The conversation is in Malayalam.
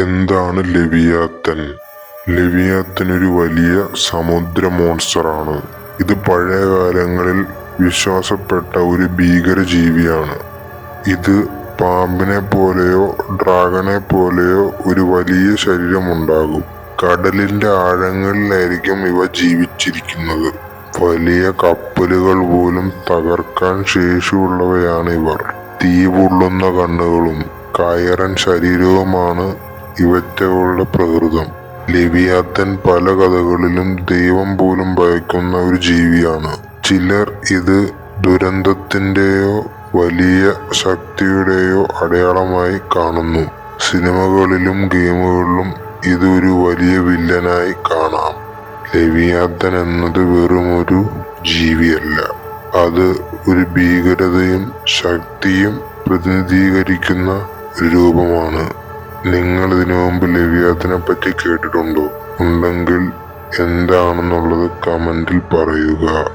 എന്താണ് ലെവിയാത്തൻ? ലെവിയാത്തൻ ഒരു വലിയ സമുദ്ര മോൺസ്റ്ററാണ് ഇത് പഴയ കാലങ്ങളിൽ വിശ്വാസപ്പെട്ട ഒരു ഭീകര ജീവിയാണ് ഇത് പാമ്പിനെ പോലെയോ ഡ്രാഗനെ പോലെയോ ഒരു വലിയ ശരീരമുണ്ടാകും. കടലിന്റെ ആഴങ്ങളിലായിരിക്കും ഇവ ജീവിച്ചിരിക്കുന്നത്. വലിയ കപ്പലുകൾ പോലും തകർക്കാൻ ശേഷിയുള്ളവയാണ് ഇവർ. തീ പൊള്ളുന്ന കണ്ണുകളും കയറൻ ശരീരവുമാണ് ഇവറ്റകളുടെ പ്രകൃതം. ലിവിയാത്തൻ പല കഥകളിലും ദൈവം പോലും ഭയക്കുന്ന ഒരു ജീവിയാണ്. ചിലർ ഇത് ദുരന്തത്തിന്റെയോ വലിയ ശക്തിയുടെയോ അടയാളമായി കാണുന്നു. സിനിമകളിലും ഗെയിമുകളിലും ഇത് ഒരു വലിയ വില്ലനായി കാണാം. ലെവിയാത്തൻ എന്നത് വെറും ഒരു ജീവിയല്ല. അത് ഒരു ഭീകരതയും ശക്തിയും പ്രതിനിധീകരിക്കുന്ന രൂപമാണ്. നിങ്ങൾ ഇതിനു മുമ്പ് ലെവിയാത്തിനെ പറ്റി കേട്ടിട്ടുണ്ടോ? ഉണ്ടെങ്കിൽ എന്താണെന്നുള്ളത് കമന്റിൽ പറയുക.